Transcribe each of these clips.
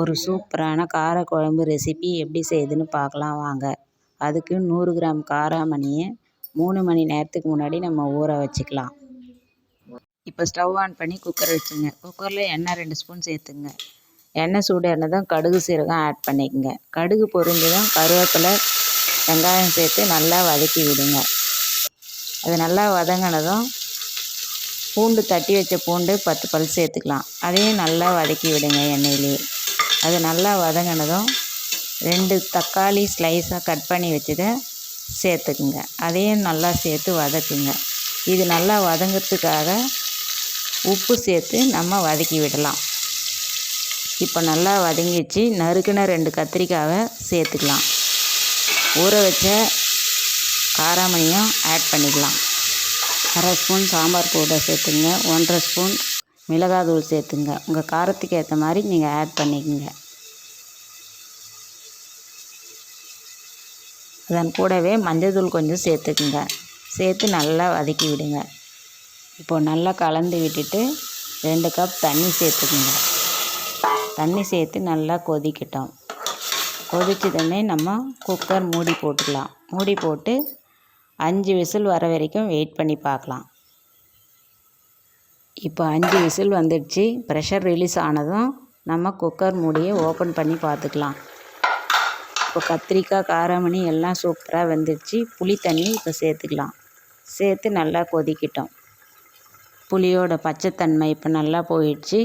ஒரு சூப்பரான காரக்குழம்பு ரெசிபி எப்படி செய்யுதுன்னு பார்க்கலாம் வாங்க. அதுக்கு நூறு கிராம் காராமணியை மூணு மணி நேரத்துக்கு முன்னாடி நம்ம ஊற வச்சுக்கலாம். இப்போ ஸ்டவ் ஆன் பண்ணி குக்கர் வச்சுங்க. குக்கரில் எண்ணெய் ரெண்டு ஸ்பூன் சேர்த்துங்க. எண்ணெய் சூடு எண்ணெய் கடுகு சீரகம் ஆட் பண்ணிக்கோங்க. கடுகு பொரிஞ்சதும் கருவேப்பிலை வெங்காயம் சேர்த்து நல்லா வதக்கி விடுங்க. அது நல்லா வதங்கினதும் பூண்டு தட்டி வச்ச பூண்டு பத்து பல் சேர்த்துக்கலாம். அதையும் நல்லா வதக்கி விடுங்க எண்ணெயிலே. அது நல்லா வதங்கினதும் ரெண்டு தக்காளி ஸ்லைஸாக கட் பண்ணி வச்சதை சேர்த்துக்குங்க. அதையும் நல்லா சேர்த்து வதக்குங்க. இது நல்லா வதங்கிறதுக்காக உப்பு சேர்த்து நம்ம வதக்கி விடலாம். இப்போ நல்லா வதங்கிச்சு நறுக்குன ரெண்டு கத்திரிக்காவை சேர்த்துக்கலாம். ஊற வச்ச காராமணியும் ஆட் பண்ணிக்கலாம். அரை ஸ்பூன் சாம்பார் பவுடர் சேர்த்துங்க. ஒன்றரை ஸ்பூன் மிளகாத்தூள் சேர்த்துங்க. உங்கள் காரத்துக்கு ஏற்ற மாதிரி நீங்கள் ஆட் பண்ணிக்கோங்க. அதன் கூடவே மஞ்சள்தூள் கொஞ்சம் சேர்த்துக்குங்க. சேர்த்து நல்லா வதக்கி விடுங்க. இப்போ நல்லா கலந்து விட்டுட்டு ரெண்டு கப் தண்ணி சேர்த்துக்குங்க. தண்ணி சேர்த்து நல்லா கொதிக்கட்டும். கொதிச்சதுமே நம்ம குக்கர் மூடி போட்டுக்கலாம். மூடி போட்டு அஞ்சு விசில் வர வரைக்கும் வெயிட் பண்ணி பார்க்கலாம். இப்போ அஞ்சு விசில் வந்துடுச்சு. ப்ரெஷர் ரிலீஸ் ஆனதும் நம்ம குக்கர் மூடியை ஓப்பன் பண்ணி பார்த்துக்கலாம். இப்போ கத்திரிக்காய் காரமணி எல்லாம் சூப்பராக வெந்துடுச்சு. புளி தண்ணி இப்போ சேர்த்துக்கலாம். சேர்த்து நல்லா கொதிக்கிட்டோம். புளியோட பச்சைத்தன்மை இப்போ நல்லா போயிடுச்சு.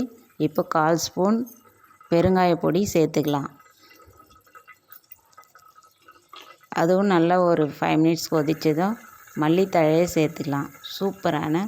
இப்போ கால் ஸ்பூன் பெருங்காய பொடி சேர்த்துக்கலாம். அதுவும் நல்லா ஒரு ஃபைவ் மினிட்ஸ் கொதித்ததும் மல்லித்தழையை சேர்த்துக்கலாம். சூப்பரான